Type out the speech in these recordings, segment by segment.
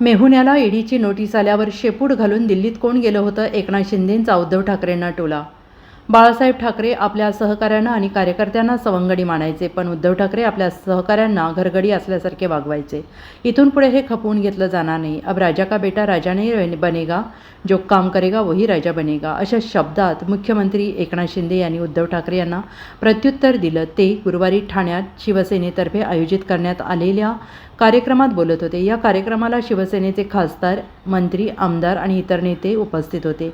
मेहुण्याला ईडीची notice आल्यावर शेपूट घालून दिल्लीत कोण गेलं होतं एकनाथ शिंदेंचा उद्धव ठाकरेंना टोला बाळासाहेब ठाकरे आपल्या सहकाऱ्यांना आणि कार्यकर्त्यांना सवंगडी मानायचे पण उद्धव ठाकरे आपल्या सहकाऱ्यांना घरगडी असल्यासारखे वागवायचे. इथून पुढे हे खपवून घेतलं जाणार नाही. अब राजा का बेटा राजा नाही बनेगा. जो काम करेगा वही राजा बनेगा. अशा शब्दात मुख्यमंत्री एकनाथ शिंदे यांनी उद्धव ठाकरे यांना प्रत्युत्तर दिलं. ते गुरुवारी ठाण्यात शिवसेनेतर्फे आयोजित करण्यात आलेल्या कार्यक्रमात बोलत होते. या कार्यक्रमाला शिवसेनेचे खासदार मंत्री आमदार आणि इतर नेते उपस्थित होते.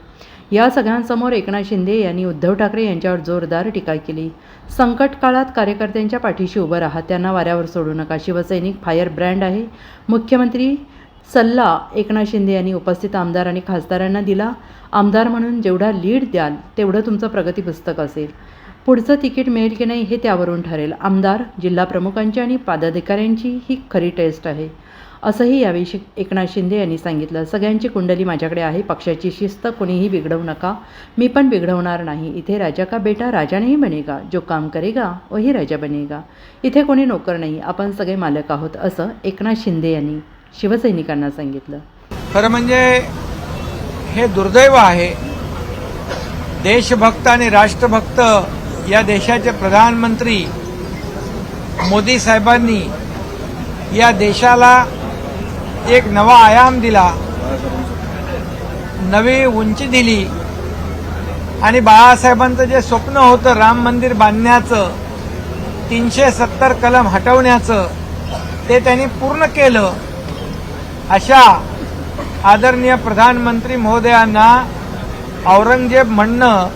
या सगळ्यांसमोर एकनाथ शिंदे यांनी उद्धव ठाकरे यांच्यावर जोरदार टीका केली. संकट काळात कार्यकर्त्यांच्या पाठीशी उभं राहा त्यांना वाऱ्यावर सोडू नका. शिवसैनिक फायर ब्रँड आहे. मुख्यमंत्री सल्ला एकनाथ शिंदे यांनी उपस्थित आमदार आणि खासदारांना दिला. आमदार म्हणून जेवढा लीड द्याल तेवढं तुमचं प्रगती पुस्तक असेल. पुढचं तिकीट मिळेल की नाही हे त्यावरून ठरेल. आमदार जिल्हा प्रमुखांची आणि पदाधिकाऱ्यांची ही खरी टेस्ट आहे. असंही यावेळी शि एकनाथ शिंदे यांनी सांगितलं. सगळ्यांची कुंडली माझ्याकडे आहे. पक्षाची शिस्त कोणीही बिघडवू नका. मी पण बिघडवणार नाही. इथे राजा का बेटा? राजा नाही बनेगा. जो काम करेगा वही राजा बनेगा. इथे कोणी नोकर नाही. आपण सगळे मालक आहोत असं एकनाथ शिंदे यांनी शिवसैनिकांना सांगितलं. खरं म्हणजे हे दुर्दैव आहे. देशभक्त आणि राष्ट्रभक्त या देशाचे प्रधानमंत्री मोदी साहेबांनी या देशाला एक नवा आयाम दिला. नवी उंची दिली. आणि बाळासाहेबांचं जे स्वप्न होतं राम मंदिर बांधण्याचं तीनशे सत्तर कलम हटवण्याचं ते त्यांनी पूर्ण केलं. अशा आदरणीय प्रधानमंत्री महोदयांना औरंगजेब म्हणणं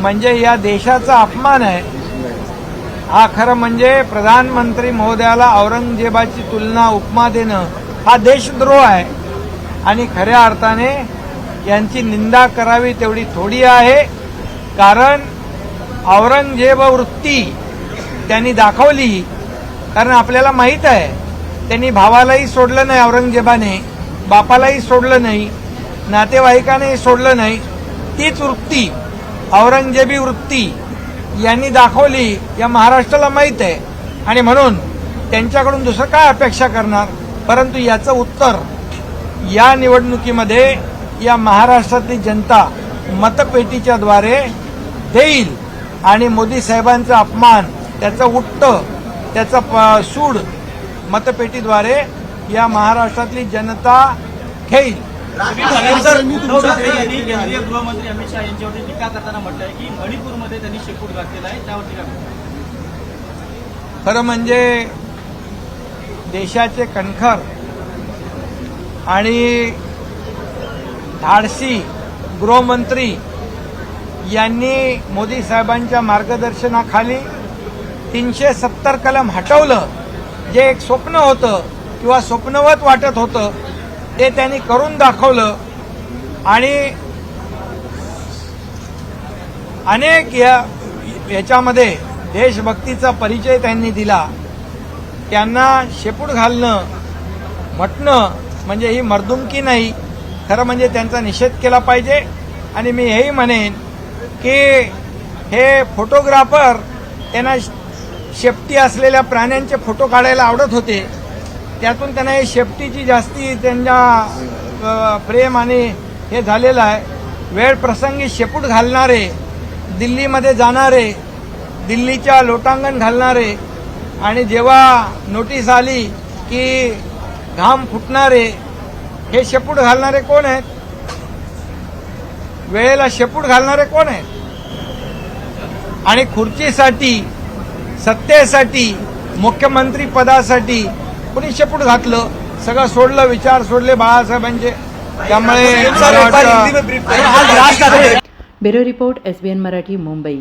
म्हणजे या देशाचा अपमान आहे. हा खरं म्हणजे प्रधानमंत्री महोदयाला औरंगजेबाची तुलना उपमा देणं हा देशद्रोह आहे. आणि खऱ्या अर्थाने यांची निंदा करावी तेवढी थोडी आहे. कारण औरंगजेब वृत्ती त्यांनी दाखवली. कारण आपल्याला माहीत आहे त्यांनी भावालाही सोडलं नाही औरंगजेबाने बापालाही सोडलं नाही नातेवाईकानेही सोडलं नाही. तीच वृत्ती औरंगजेबी वृत्ती यांनी दाखवली या महाराष्ट्राला माहीत आहे. आणि म्हणून त्यांच्याकडून दुसरं काय अपेक्षा करणार? परंतु याचं उत्तर या निवडणुकीमध्ये या महाराष्ट्रातली जनता मतपेटीच्या द्वारे देईल. आणि मोदी साहेबांचा अपमान त्याचं उट्ट त्याचं प- सूड मतपेटीद्वारे या महाराष्ट्रातली जनता घेईल. केंद्रीय गृहमंत्री अमित शहा यांच्यावरती टीका करताना म्हटलंय की मणिपूरमध्ये त्यांनी शेकूट घातलेला आहे त्यावर टीका खरं म्हणजे देशाचे कणखर आणि धाडसी गृहमंत्री यांनी मोदी साहेबांच्या मार्गदर्शनाखाली तीनशे सत्तर कलम हटवलं जे एक स्वप्न होतं किंवा स्वप्नवत वाटत होतं. ते त्यांनी करून दाखवलं. आणि अनेक या याच्यामध्ये देशभक्तीचा परिचय त्यांनी दिला. त्यांना शेपूट घालणं म्हटणं म्हणजे ही मर्दुमकी नाही. खरं म्हणजे त्यांचा निषेध केला पाहिजे. आणि मी हेही म्हणेन की हे फोटोग्राफर त्यांना शेपटी असलेल्या प्राण्यांचे फोटो काढायला आवडत होते. त्यातून त्यांना हे शेपटीची जास्ती त्यांच्या प्रेम आणि हे झालेलं आहे. वेळ प्रसंगी शेपूट घालणारे दिल्लीमध्ये जाणारे दिल्लीच्या लोटांगण घालणारे आणि जेव्हा नोटीस आली की घाम फुटणारे हे शेपूट घालणारे कोण आहेत? वेळेला शेपूट घालणारे कोण आहेत? आणि खुर्चीसाठी सत्तेसाठी मुख्यमंत्री पदासाठी कुणी शेपूट घातलं. सगळं सोडलं विचार सोडले बाळासाहेबांचे. त्यामुळे bureau report S B N Marathi Mumbai.